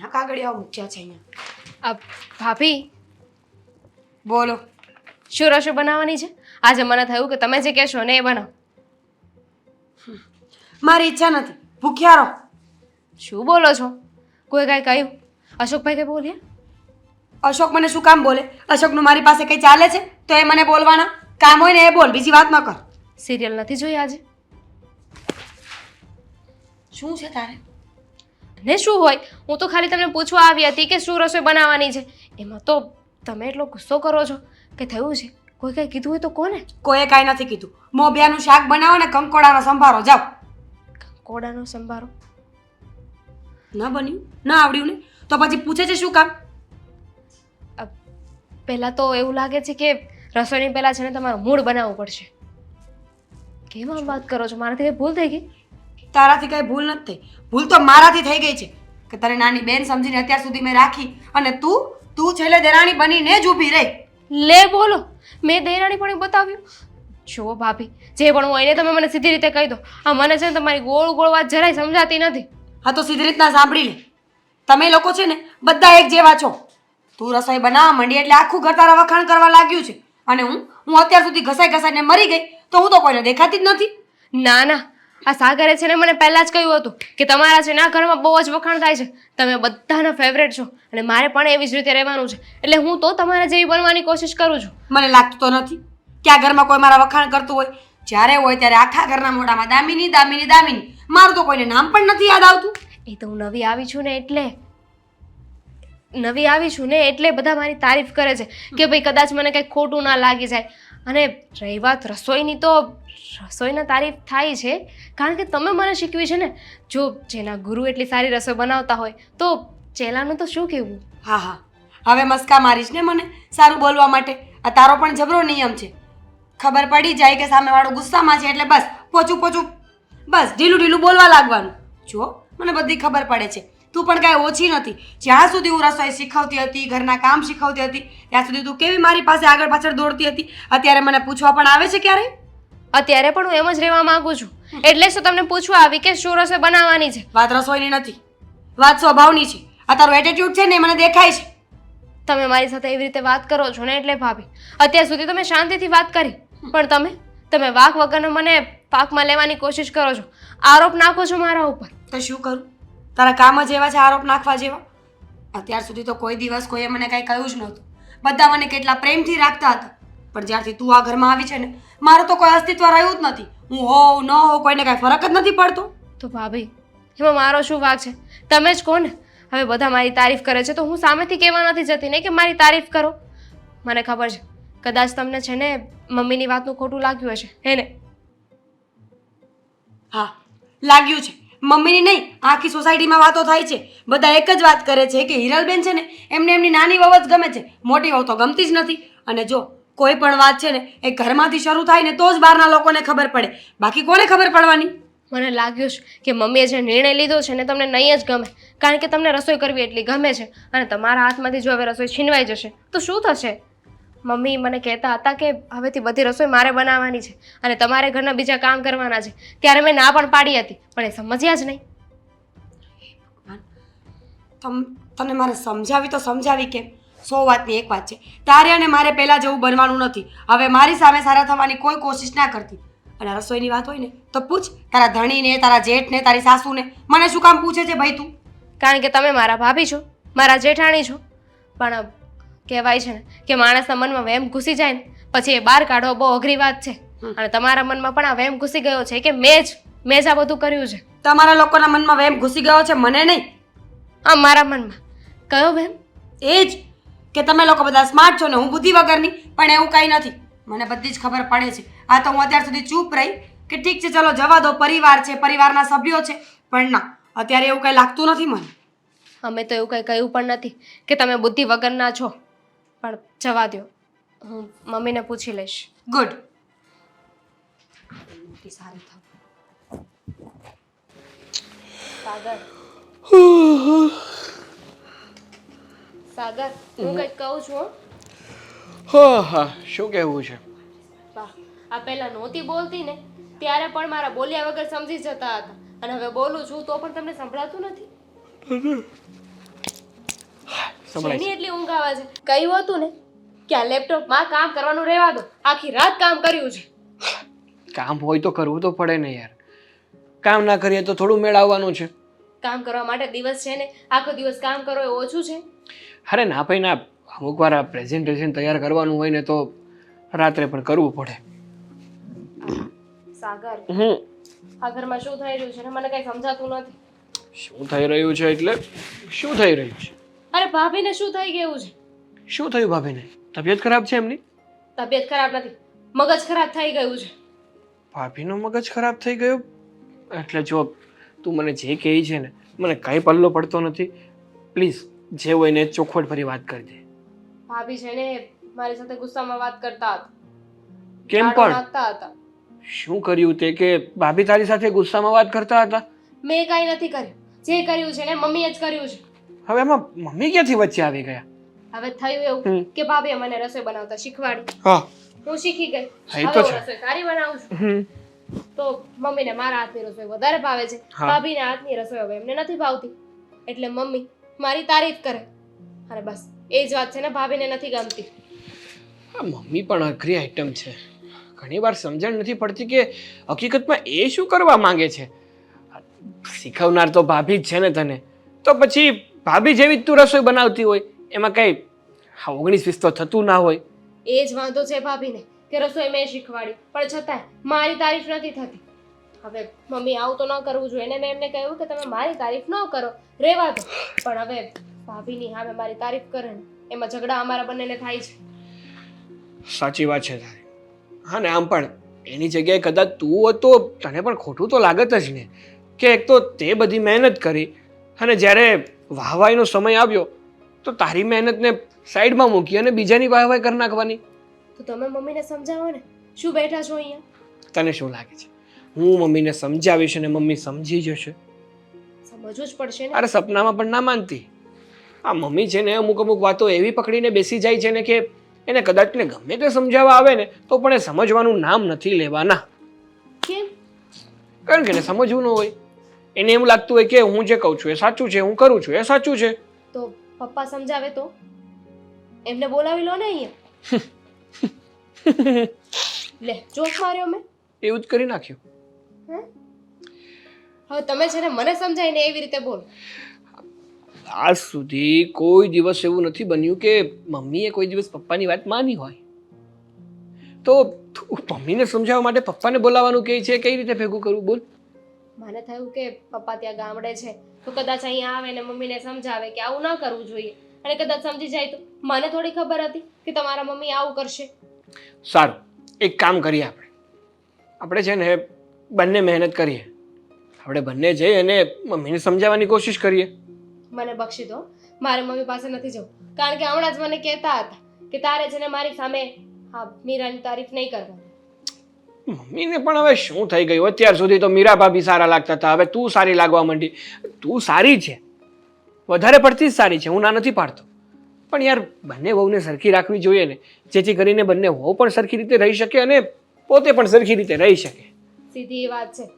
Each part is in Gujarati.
એના કાગળિયાઓ મૂક્યા છે અહીંયા. આ ભાભી. બોલો. શું રસોઈ બનાવવાની છે? આજે મને થયું કે તમે જે કહેશો ને એ બનાવો. મારી ઈચ્છા નથી. ભૂખ્યા રહો. શું બોલો છો? કોઈ કાંઈ કહ્યું? અશોકભાઈ કંઈ બોલ્યા? અશોક મને શું કામ બોલે? અશોકનું મારી પાસે કંઈ ચાલે છે? તો એ મને બોલવાના. કામ હોય ને એ બોલ. બીજી વાત ન કર. સિરિયલ નથી જોઈ આજે? શું છે તારે? ને શું હોય? હું તો ખાલી તમને પૂછવા આવી હતી કે શું રસોઈ બનાવવાની છે? એમાં તો તમે એટલો ગુસ્સો કરો છો કે થયું છે? કોઈ કાંઈ કીધું હોય તો કોને? કોઈએ કાંઈ નથી કીધું. મોભિયાનું શાક બનાવો ને કંકોડાનો સંભારો જાઓ. કંકોડાનો સંભારો? ન બન્યું? ન આવડ્યું ને? તો પછી પૂછે છે શું કામ? પહેલાં તો એવું લાગે છે કે રસોઈની પહેલાં છે ને તમારું મૂડ બનાવવું પડશે. કેમ આમ વાત કરો છો? મારાથી ભૂલ થઈ ગઈ? તારાથી કાંઈ ભૂલ નથી થઈ. ભૂલ તો મારાથી થઈ ગઈ છે. કે તને નાની બેન સમજીને અત્યાર સુધી મેં રાખી અને તું તું છેલ્લે દેરાણી બનીને જ ઊભી રહી. લે બોલો. મેં દેરાણી પણ બતાવ્યું. જુઓ ભાભી જે પણ હું એને તમે મને સીધી રીતે કહી દો. આ મને છે ને તમારી ગોળ ગોળ વાત જરાય સમજાતી નથી. હા તો સીધી રીતના સાંભળી લે. તમે લોકો છે ને બધા એક જેવા છો. તું રસોઈ બનાવવા માંડી એટલે આખું ઘર તારા વખાણ કરવા લાગ્યું છે. અને હું હું અત્યાર સુધી ઘસાઈ ઘસાઈને મરી ગઈ તો હું તો કોઈને દેખાતી જ નથી. ના ના. આ સાગરે છે ને મને પહેલાં જ કહ્યું હતું કે તમારા છે ને આ ઘરમાં બહુ જ વખાણ થાય છે. તમે બધાના ફેવરેટ છો અને મારે પણ એવી જ રીતે રહેવાનું છે. એટલે હું તો તમારા જેવી બનવાની કોશિશ કરું છું. મને લાગતું તો નથી. કે આ ઘરમાં કોઈ મારા વખાણ કરતું હોય? જ્યારે હોય ત્યારે આખા ઘરના મોઢામાં દામિની દામિની દામિની. મારું તો કોઈને નામ પણ નથી યાદ આવતું. એ તો હું નવી આવી છું ને એટલે નવી આવી છું ને એટલે બધા મારી તારીફ કરે છે કે ભાઈ કદાચ મને કંઈક ખોટું ના લાગી જાય. અને રહી વાત રસોઈની તો રસોઈના તારીફ થાય છે. કારણ કે તમે મને શીખવી છે ને, જો જેના ગુરુ એટલી સારી રસોઈ બનાવતા હોય, તો ચેલાનું તો શું કહેવું? હા હા. હવે મસ્કા મારીશ ને મને સારું બોલવા માટે. આ તારો પણ જબરો નિયમ છે. ખબર પડી જાય કે સામેવાળો ગુસ્સામાં છે એટલે બસ પોચું પોચું, બસ ઢીલું ઢીલું બોલવા લાગવાનું. જો, મને બધી ખબર પડે છે. તું પણ કાંઈ ઓછી નથી. જ્યાં સુધી હું રસોઈ શીખવતી હતી ઘરના કામ શીખવતી હતી ત્યાં સુધી તું કેવી મારી પાસે આગળ પાછળ દોડતી હતી? અત્યારે મને પૂછવા પણ આવે છે ક્યારે? અત્યારે પણ હું એમ જ રહેવા માંગુ છું. એટલે શું તમને પૂછવા આવી કે શું રસોઈ બનાવવાની છે? વાત રસોઈની નથી. વાત સ્વભાવની છે. આ તારો એટીટ્યુડ છે ને મને દેખાય છે. તમે મારી સાથે એવી રીતે વાત કરો છો ને એટલે ભાભી અત્યાર સુધી તમે શાંતિથી વાત કરી. પણ તમે તમે વાક વગરનો મને પાકમાં લેવાની કોશિશ કરો છો. આરોપ નાખો છો મારા ઉપર. તો શું કરું? તારા કામ જ એવા છે આરોપ નાખવા જેવા? અત્યાર સુધી તો કોઈ દિવસ કોઈએ મને કાંઈ કહ્યું જ નહોતું. બધા મને કેટલા પ્રેમથી રાખતા હતા. પણ જ્યારથી તું આ ઘરમાં આવી છે ને મારું તો કોઈ અસ્તિત્વ રહ્યું જ નથી. હું હોઉં ન હોઉં કોઈને કાંઈ ફરક જ નથી પડતો. તો ભાભી એમાં મારો શું વાક છે? તમે જ કોને હવે બધા મારી તારીફ કરે છે તો હું સામેથી કહેવા નથી જતી ને કે મારી તારીફ કરો. મને ખબર છે કદાચ તમને છે ને મમ્મીની વાતનું ખોટું લાગ્યું હશે. હે ને? હા લાગ્યું છે. મમ્મીની નહીં, આખી સોસાયટીમાં વાતો થાય છે. બધા એક જ વાત કરે છે કે હિરલબેન છે ને, એમને એમની નાની જ ગમે છે. મોટી વહુ તો ગમતી જ નથી. અને જો કોઈ પણ વાત છે ને, એ ઘરમાંથી શરૂ થાય ને, તો જ બહારના લોકોને ખબર પડે. બાકી કોને ખબર પડવાની? મને લાગ્યું છે કે મમ્મીએ જે નિર્ણય લીધો છે ને તમને નહીં જ ગમે. કારણ કે તમને રસોઈ કરવી એટલી ગમે છે. અને તમારા હાથમાંથી જો હવે રસોઈ છીનવાઈ જશે, તો શું થશે? મમ્મી મને કહેતા હતા કે હવેથી બધી રસોઈ મારે બનાવવાની છે અને તમારે ઘરના બીજા કામ કરવાના છે. ત્યારે મેં ના પણ પાડી હતી પણ એ સમજ્યા જ નહીં. તમ તને મારે સમજાવી તો સમજાવી કેમ? સો વાતની એક વાત છે. તારે અને મારે પહેલાં જેવું બનવાનું નથી. હવે મારી સામે સારા થવાની કોઈ કોશિશ ના કરતી. અને રસોઈની વાત હોય ને તો પૂછ તારા ધણીને તારા જેઠને તારી સાસુને મને શું કામ પૂછે છે ભાઈ તું? કારણ કે તમે મારા ભાભી છો મારા જેઠાણી છો. પણ કહેવાય છે ને કે માણસના મનમાં વહેમ ઘૂસી જાય ને પછી એ બહાર કાઢવો બહુ અઘરી વાત છે. અને તમારા મનમાં પણ આ વહેમ ઘૂસી ગયો છે કે મેં જ મેં જ આ બધું કર્યું છે? તમારા લોકોના મનમાં વહેમ ઘૂસી ગયો છે મને નહીં? હા મારા મનમાં. કયો વહેમ? એ જ કે તમે લોકો બધા સ્માર્ટ છો ને હું બુદ્ધિ વગરની પણ એવું કંઈ નથી. મને બધી જ ખબર પડે છે. આ તો હું અત્યાર સુધી ચૂપ રહી કે ઠીક છે ચલો જવા દો પરિવાર છે પરિવારના સભ્યો છે પણ ના અત્યારે એવું કંઈ લાગતું નથી મને. અમે તો એવું કંઈ કહ્યું પણ નથી કે તમે બુદ્ધિ વગરના છો. પણ જવા દો હું મમ્મીને પૂછી લઈશ. ગુડ. સાગર. સાગર હું કંઈક કહું છું હો. હા હા શું કહેવું છે? વાહ આ પહેલા નહોતી બોલતી ને ત્યારે પણ મારા બોલ્યા વગર સમજી જતા હતા. અને હવે બોલું છું તો પણ તમને સંભળાતું નથી. સંભળાય શેની છે એટલી ઊંઘ આવે છે. કહ્યું હતું ને કે આ લેપટોપમાં કામ કરવાનું રહેવા દો. આખી રાત કામ કર્યું છે. કામ હોય તો કરવું તો પડે ને યાર. કામ ના કરીએ તો થોડું મેળ આવવાનું છે. કામ કરવા માટે દિવસ છે ને આખો દિવસ કામ કરો એ ઓછું છે. અરે ના ભાઈ ના. અમુક વાર આ પ્રેઝન્ટેશન તૈયાર કરવાનું હોય ને તો રાત્રે પણ કરવું પડે. સાગર. હું? આ ઘરમાં શું થઈ રહ્યું છે ને? મને કઈ સમજાતું નથી. શું થઈ રહ્યું છે એટલે? શું થઈ રહ્યું છે? અરે ભાભીને શું થઈ ગયું છે? શું થયું ભાભીને? તબિયત ખરાબ છે એમની? તબિયત ખરાબ નથી. મગજ ખરાબ થઈ ગયું છે. ભાભીનો મગજ ખરાબ થઈ ગયો? એટલે જો તું મને જે કહે છે ને મને કાંઈ પલ્લો પડતો નથી. પ્લીઝ જે હોય ને ચોખવટ ભરી વાત કરી દે. ભાભી છે ને મારી સાથે ગુસ્સામાં વાત કરતા હતા. કેમ પણ? શું કર્યું તે કે ભાભી તારી સાથે ગુસ્સામાં વાત કરતા હતા? મેં કાંઈ નથી કર્યું. જે કર્યું છે ને મમ્મીએ જ કર્યું છે. હવે એમાં મમ્મી ક્યાંથી વચ્ચે આવી ગયા? હવે થયું એવું કે ભાભીએ મને રસોઈ બનાવતા શીખવાડી. હા. હું શીખી ગઈ. હા, હવે તો હું રસોઈ સારી બનાવું છું. તો મમ્મીને મારા હાથની રસોઈ વધારે ભાવે છે. હા. ભાભીને હાથની રસોઈ હવે એમને નથી ભાવતી. એટલે મમ્મી મારી તારીફ કરે. અને બસ એ જ વાત છે ને ભાભીને નથી ગમતી. આ મમ્મી પણ અઘરી આઈટમ છે. ઘણી વાર સમજણ નથી પડતી કે હકીકતમાં એ શું કરવા માંગે છે? શીખવનાર તો ભાભી જ છે ને તને. તો પછી ભાભી જેવી જ તું રસોઈ બનાવતી હોય એમાં કઈ હા ઓગણીસ વીસ તો થતું ના હોય. એ જ વાંધો છે ભાભીને કે રસોઈ મેં શીખવાડી પણ છતાંય મારી તારીફ નથી થતી. હવે મમ્મી આવું તો ન કરવું જોઈએ. ને મેં એમને કહ્યું કે તમે મારી તારીફ ન કરો રહેવા દો. પણ હવે ભાભીની સામે મારી તારીફ કરે ને એમાં ઝઘડા અમારા બંનેને થાય છે. સાચી વાત છે તારી. હા ને આમ પણ એની જગ્યાએ કદાચ તું હોત તો તને પણ ખોટું તો લાગત જ ને. કે એક તો તે બધી મહેનત કરી અને જ્યારે વાહવાઈનો સમય આવ્યો તો તારી મહેનતને સાઈડમાં મૂકી અને બીજાની વાહવાઈ કરી નાખવાની. તો તમે મમ્મીને સમજાવો ને. શું બેઠા છો અહીંયા? તને શું લાગે છે? હું મમ્મીને સમજાવીશ અને મમ્મી સમજી જશે. સમજવું જ પડશે ને. અરે સપનામાં પણ ના માનતી. આ મમ્મી છે ને અમુક અમુક વાતો એવી પકડીને બેસી જાય છે ને કે એને કદાચ ને ગમે તે સમજાવવા આવે ને તો પણ એ સમજવાનું નામ નથી લેવાના. કેમ? કારણ કે એને સમજવું ન હોય. એને એમ લાગતું હોય કે હું જે કહું છું એ સાચું છે હું કરું છું એ સાચું છે. તો પપ્પા સમજાવે તો? એમને બોલાવી લો ને અહીંયા. લે જોશ માર્યો મેં. એવું જ કરી નાખ્યું. હવે તમે છે ને મને સમજાવીને એવી રીતે બોલ. આજ સુધી કોઈ દિવસ એવું નથી બન્યું કે મમ્મીએ કોઈ દિવસ પપ્પાની વાત માની હોય. તો મમ્મીને સમજાવવા માટે પપ્પાને બોલાવવાનું કહે છે કઈ રીતે ભેગું કરવું? બોલ. મને થયું કે પપ્પા ત્યાં ગામડે છે. તો કદાચ અહીંયા આવે ને મમ્મીને સમજાવે કે આવું ન કરવું જોઈએ. અને કદાચ સમજી જાય તો મને થોડી ખબર હતી કે તમારા મમ્મી આવું કરશે. સારું એક કામ કરીએ આપણે. આપણે છે ને બંને મહેનત કરીએ. આપણે બંને જઈ અને મમ્મીને સમજાવવાની કોશિશ કરીએ. મને બક્ષી દો. મારે મમ્મી પાસે નથી જવું. કારણ કે હમણાં જ મને કહેતા હતા કે તારે છે ને મારી સામે હા મીરાની તારીફ નહીં કરવાની. મમ્મીને પણ હવે શું થઈ ગયું? અત્યાર સુધી તો મીરા ભાભી સારા લાગતા હતા. હવે તું સારી લાગવા માંડી. તું સારી છે. વધારે પડતી જ સારી છે. હું ના નથી પાડતો. પણ યાર બંને વહુને સરખી રાખવી જોઈએ ને. જેથી કરીને બંને વહુ પણ સરખી રીતે રહી શકે અને પોતે પણ સરખી રીતે રહી શકે. સીધી વાત છે.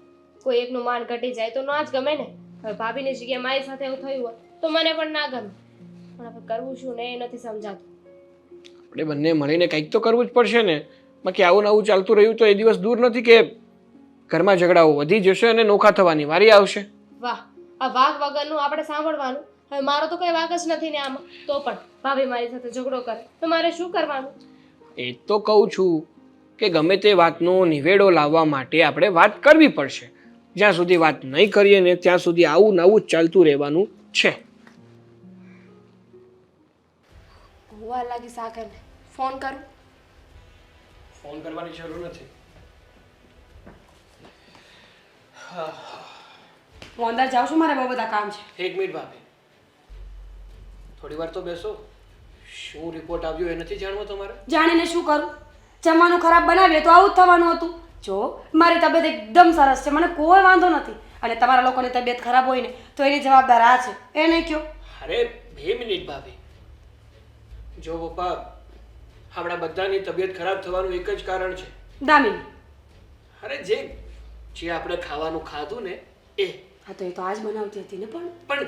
કોઈ એકનું માન ઘટી જાય તો ના જ ગમે ને. હવે ભાભીની જગ્યાએ મારી સાથે એવું થયું હોય તો મને પણ ના ગમે. પણ હવે કરવું શું ને એ નથી સમજાતું. આપણે બંને મળીને કંઈક તો કરવું જ પડશે ને. બાકી આવું નવું ચાલતું રહ્યું તો એ દિવસ દૂર નથી કે ઘરમાં ઝઘડાઓ વધી જશે અને નોખા થવાની વારી આવશે. વાહ આ વાઘ વગરનું આપણે સાંભળવાનું? હવે મારો તો કોઈ વાઘ જ નથી ને આમાં. તો પણ ભાભી મારી સાથે ઝઘડો કરે. તો મારે શું કરવાનું? એ તો કહું છું કે ગમે તે વાતનો નિવેડો લાવવા માટે આપણે વાત કરવી પડશે. જ્યાં સુધી વાત નહીં કરીએ ને ત્યાં સુધી આવું નવું જ ચાલતું રહેવાનું છે. હોવા લાગી સાગરને. ફોન કરું. ફોન કરવાની જરૂર નથી. હું અંદર જાઉં છું મારે બહુ બધા કામ છે. એક મિનિટ ભાભી. થોડી વાર તો બેસો. શું રિપોર્ટ આવ્યો એ નથી જાણવો તમારે? જાણીને શું કરું? જમવાનું ખરાબ બનાવીએ તો આવું જ થવાનું હતું. જો મારી તબિયત એકદમ સરસ છે મને કોઈ વાંધો નથી. અને તમારા લોકોની તબિયત ખરાબ હોય ને તો એની જવાબદાર આ છે. એ નહીં કયો? અરે બે મિનિટ ભાભી. જો પપ્પા આપણા બધાની તબિયત ખરાબ થવાનું એક જ કારણ છે. દામિની. અરે જે જે આપણે ખાવાનું ખાધું ને એ. હા તો એ તો આજ બનાવતી હતી ને પણ. પણ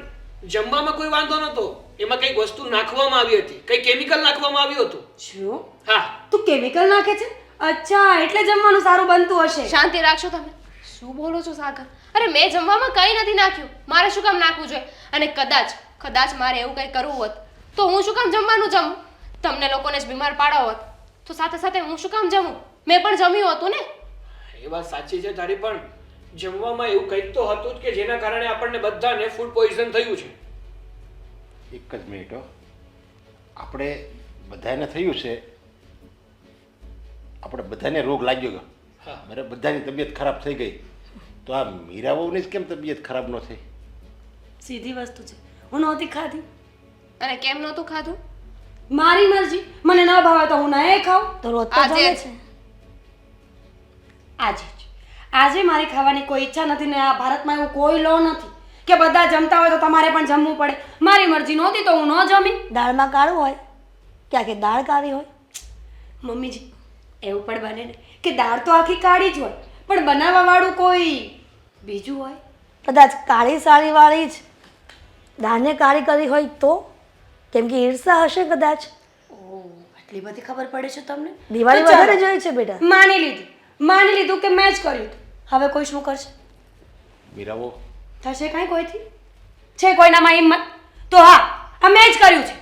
જમવામાં કોઈ વાંધો નહોતો. એમાં કંઈક વસ્તુ નાખવામાં આવી હતી. કંઈ કેમિકલ નાખવામાં આવ્યું હતું. શું? હા. તું કેમિકલ નાખે છે? અચ્છા એટલે જમવાનું સારું બનતું હશે. શાંતિ રાખશો તમે. શું બોલો છો સાગર? અરે મેં જમવામાં કંઈ નથી નાખ્યું. મારે શું કામ નાખવું જોઈએ? અને કદાચ કદાચ મારે એવું કંઈ કરવું હોત તો હું શું કામ જમવાનું જમું? તમને લોકોને જ બીમાર પાડો હોત તો સાથે સાથે હું શું કામ જમું મેં પણ જમ્યું હતું ને? એ વાત સાચી છે તારી પણ જમવામાં એવું કંઈક તો હતું જ કે જેના કારણે આપણને બધાને ફૂડ પોઈઝન થયું છે. એક જ મિનિટ હો. આપણે બધાને થયું છે આપણે બધાને રોગ લાગ્યો ગયો. હા. મારે બધાની તબિયત ખરાબ થઈ ગઈ. તો આ મીરા વહુની જ કેમ તબિયત ખરાબ ન થઈ? સીધી વસ્તુ છે. હું નહોતી ખાધી. અને કેમ નહોતું ખાધું? મારી મરજી. મને ન ભાવે તો હું નહીં ખાઉં. તો રોજ તો આજે જ. છે. આજે જ. આજે મારી ખાવાની કોઈ ઈચ્છા નથી ને આ ભારતમાં એવું કોઈ લો નથી. કે બધા જમતા હોય તો તમારે પણ જમવું પડે. મારી મરજી નહોતી તો હું ન જમી. દાળમાં કાળું હોય. ક્યાં કે દાળ કાળી હોય. મમ્મીજી એવું પણ બને ને કે દાળ તો આખી કાળી જ હોય. પણ બનાવવાવાળું કોઈ બીજું હોય? કદાચ કાળી સાડીવાળી જ. દાળને કાળી કરી હોય તો? કેમ કે ઈર્ષા હશે કદાચ? ઓહ આટલી બધી ખબર પડે છે તમને? દિવાળી તો ચાલો. વધારે જોઈ છે બેટા. માની લીધું. માની લીધું કે મેં જ કર્યું હતું. હવે કોઈ શું કરશે? મીરા થશે કાંઈ કોઈથી? છે કોઈનામાં હિંમત? તો હા આ મેં જ કર્યું છે.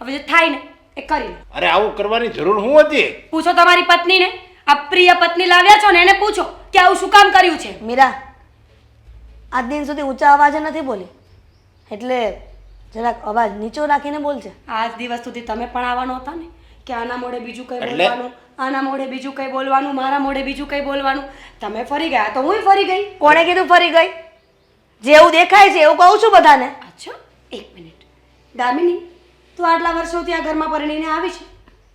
હવે જે થાય ને એ કરી લો. અરે આવું કરવાની જરૂર શું હતી? પૂછો તમારી પત્નીને. આ પ્રિય પત્ની લાવ્યા છો ને એને પૂછો કે આવું શું કામ કર્યું છે? મીરા આજ દિન સુધી ઊંચા અવાજે નથી બોલી. એટલે જરાક અવાજ નીચો રાખીને બોલજે. આજ દિવસ સુધી તમે પણ આવવાનો હતા ને કે આના મોઢે બીજું કંઈ એટલે? બોલવાનું આના મોઢે બીજું કંઈ બોલવાનું મારા મોઢે બીજું કંઈ બોલવાનું. તમે ફરી ગયા તો હું ફરી ગઈ? કોણે કીધું ફરી ગઈ? જેવું દેખાય છે એવું કહું છું બધાને. અચ્છા એક મિનિટ. દામિની તું આટલા વર્ષોથી આ ઘરમાં પરણીને આવી છે?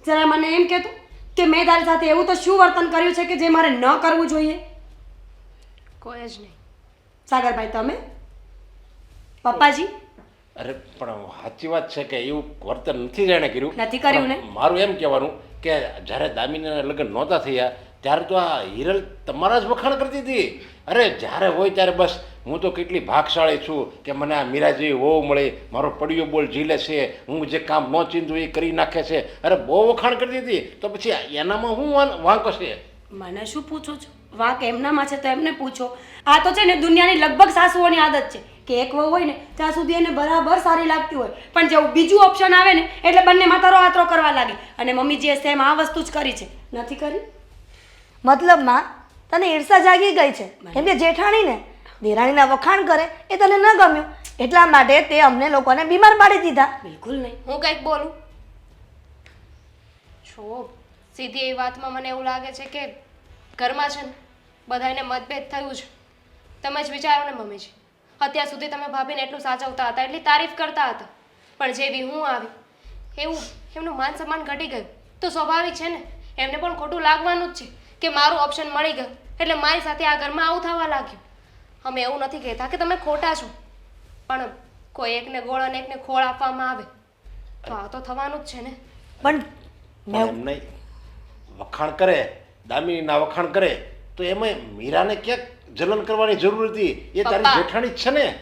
જરા મને એમ કહેતું કે મેં તારી સાથે એવું તો શું વર્તન કર્યું છે કે જે મારે ન કરવું જોઈએ? કોઈ જ નહીં. સાગરભાઈ તમે? પપ્પાજી? અરે પણ સાચી વાત છે કે એવું વર્તન નથી જાણે કર્યું. નથી કર્યું ને? મારું એમ કહેવાનું કે જ્યારે દામિનીના લગ્ન નહોતા થયા ત્યારે તો આ હિરલ તમારા જ વખાણ કરતી હતી. અરે જ્યારે હોય ત્યારે બસ હું તો કેટલી ભાગશાળી છું કે મને આ મીરા જેવી વહુ મળે મારો પડ્યો બોલ ઝીલે છે હું જે કામ ન ચીંધું એ કરી નાખે છે. અરે બહુ વખાણ કરતી હતી. તો પછી એનામાં હું વાંકો છે મને શું પૂછો છો? વાંક એમનામાં છે તો એમને પૂછો. આ તો છે ને દુનિયાની લગભગ સાસુઓની આદત છે. કે એક વહુ હોય ને ત્યાં સુધી એને બરાબર સારી લાગતી હોય. પણ જેવું બીજું ઓપ્શન આવે ને એટલે બંને માતારો આતરો કરવા લાગે. અને મમ્મીજીએ સેમ આ વસ્તુ જ કરી છે. નથી કરી? મતલબમાં તને ઈર્ષા જાગી ગઈ છે. કેમ કે જેઠાણીને દેરાણીના વખાણ કરે એ તને ન ગમ્યું. એટલા માટે તે અમને લોકોને બીમાર પાડી દીધા. બિલકુલ નહીં. હું કંઈક બોલું? છો. સીધી એ વાતમાં મને એવું લાગે છે કે ઘરમાં છે ને બધાને મતભેદ થયું છે. તમે જ વિચારો ને મમ્મીજી. અત્યાર સુધી તમે ભાભીને એટલું સાચવતા હતા એટલી તારીફ કરતા હતા. પણ જેવી હું આવી એવું એમનું માન સન્માન ઘટી ગયું. તો સ્વાભાવિક છે ને એમને પણ ખોટું લાગવાનું જ છે કે મારું ઓપ્શન મળી ગયું. એટલે મારી સાથે આ ઘરમાં આવું થવા લાગ્યું. અમે એવું નથી કહેતા કે તમે ખોટા છો પણ કોઈ એકને ગોળ અને એકને ખોળ આપવામાં આવે. તો આ તો થવાનું જ છે ને. પણ એમને નહીં. વખાણ કરે દામિનીના વખાણ કરે તો એમાં મીરાને ક્યાંક જલન કરવાની જરૂર હતી. એ તારી પપ્પા. જેઠાણી જ છે ને?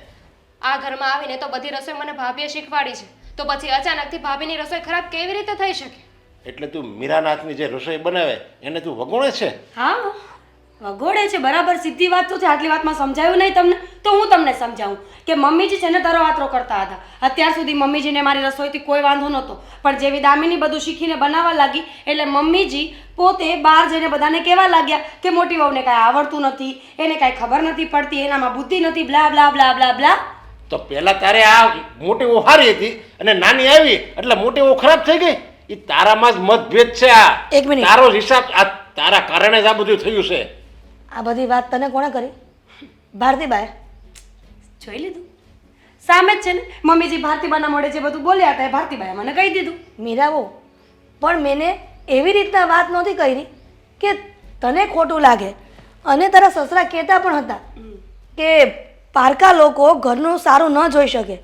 આ ઘરમાં આવીને તો બધી રસોઈ મને ભાભીએ શીખવાડી છે. તો પછી અચાનકથી ભાભીની રસોઈ ખરાબ કેવી રીતે થઈ શકે? એટલે તું મીરાના હાથની જે રસોઈ બનાવે એને તું વગોણે છે? હા. વગોડે છે બરાબર? સીધી વાત તો છે આટલી વાતમાં સમજાયું નહીં તમને? તો હું તમને સમજાવું કે મમ્મીજી છે ને તારો આતરો કરતા હતા. અત્યાર સુધી મમ્મીજીને મારી રસોઈથી કોઈ વાંધો નહોતો. પણ જેવી દામિની બધું શીખીને બનાવવા લાગી એટલે મમ્મીજી પોતે બહાર જઈને બધાને કહેવા લાગ્યા કે મોટી વહુને કાંઈ આવડતું નથી એને કાંઈ ખબર નથી પડતી એનામાં બુદ્ધિ નથી બ્લા બ્લા બ્લા બ્લા બ્લા. તો પહેલાં તારે આ મોટી સારી હતી અને નાની આવી એટલે મોટી ઓ ખરાબ થઈ ગઈ? એ તારામાં જ મતભેદ છે આ. એક મિનિટ. તારો હિસાબ આ તારા કારણે જ આ બધું થયું છે. આ બધી વાત તને કોણે કરી? ભારતીબાએ જોઈ લીધું. સામે જ છે ને મમ્મીજી ભારતીબાના મોડે જે બધું બોલ્યા હતા એ ભારતીબાએ મને કહી દીધું. મીરાવો પણ મેને એવી રીતના વાત નહોતી કરી કે તને ખોટું લાગે. અને તારા સસરા કહેતા પણ હતા કે પારકા લોકો ઘરનું સારું ન જોઈ શકે.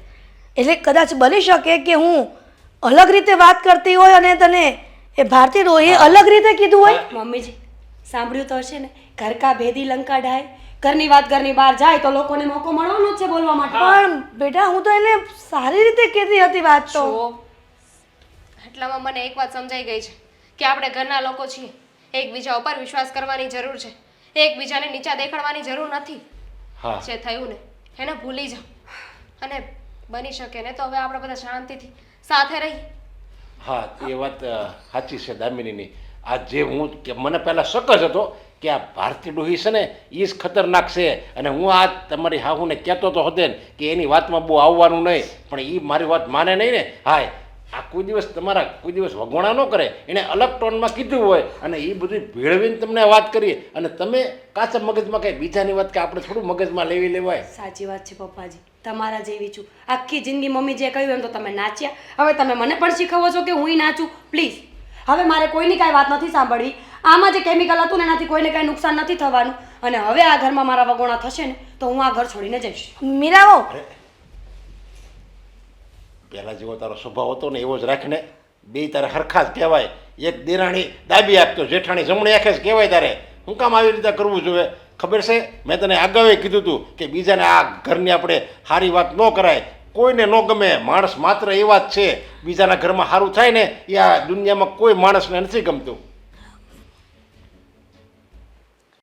એટલે કદાચ બની શકે કે હું અલગ રીતે વાત કરતી હોય અને તને એ ભારતી રોહીએ અલગ રીતે કીધું હોય? મમ્મીજી સાંભળ્યું તો હશે ને? ઘર કા ભેદી લંકા ઢાય? ઘરની વાત ઘરની બહાર જાય તો લોકોને મોકો મળવાનો જ છે બોલવા માટે. પણ બેટા હું તો એને સારી રીતે કહેતી હતી વાત તો. એટલામાં મને એક વાત સમજાઈ ગઈ છે કે આપણે ઘરના લોકો છીએ. એકબીજા ઉપર વિશ્વાસ કરવાની જરૂર છે. એકબીજાને નીચા દેખાડવાની જરૂર નથી. જે થયું ને એને ભૂલી જાઓ. અને બની શકે ને તો હવે આપણે બધા શાંતિથી સાથે રહી. હા એ વાત સાચી છે દામિનીની. આ જે હું મને પહેલાં શક જ હતો કે આ ભારતી ડોહી છે ને એ જ ખતરનાક છે. અને હું આ તમારી હાહુને કહેતો તો હતો ને કે એની વાતમાં બહુ આવવાનું નહીં, પણ એ મારી વાત માને નહીં ને. હાય, આ કોઈ દિવસ તમારા કોઈ દિવસ વગોણા ન કરે. એણે અલગ ટોનમાં કીધું હોય અને એ બધું ભેળવીને તમને વાત કરીએ. અને તમે કાચા મગજમાં કંઈ બીજાની વાત કે આપણે થોડું મગજમાં લેવી લેવાય? સાચી વાત છે પપ્પાજી. તમારા જેવી છું. આખી જિંદગી મમ્મી જે કહ્યું એમ તો તમે નાચ્યા. હવે તમે મને પણ શીખવો છો કે હું નાચું? પ્લીઝ હવે મારે કોઈની કાંઈ વાત નથી સાંભળવી. આમાં જે કેમિકલ હતું ને એનાથી કોઈને કાંઈ નુકસાન નથી થવાનું. અને હવે આ ઘરમાં મારા વગોણા થશે ને તો હું આ ઘર છોડીને જઈશ. મીરાવો. પહેલાં જેવો તારો સ્વભાવ હતો ને એવો જ રાખને બે તારે હરખા જ કહેવાય. એક દેરાણી દાબી આપતો જેઠાણી જમણી આંખે જ કહેવાય તારે. હું કામ આવી રીતે કરવું જોઈએ ખબર છે? મેં તને અગાઉ કીધું હતું કે બીજાને આ ઘરની આપણે સારી વાત ન કરાય. કોઈને ન ગમે, માણસ માત્ર એવા જ છે. બીજાના ઘરમાં સારું થાય ને, એ આ દુનિયામાં કોઈ માણસને નથી ગમતું.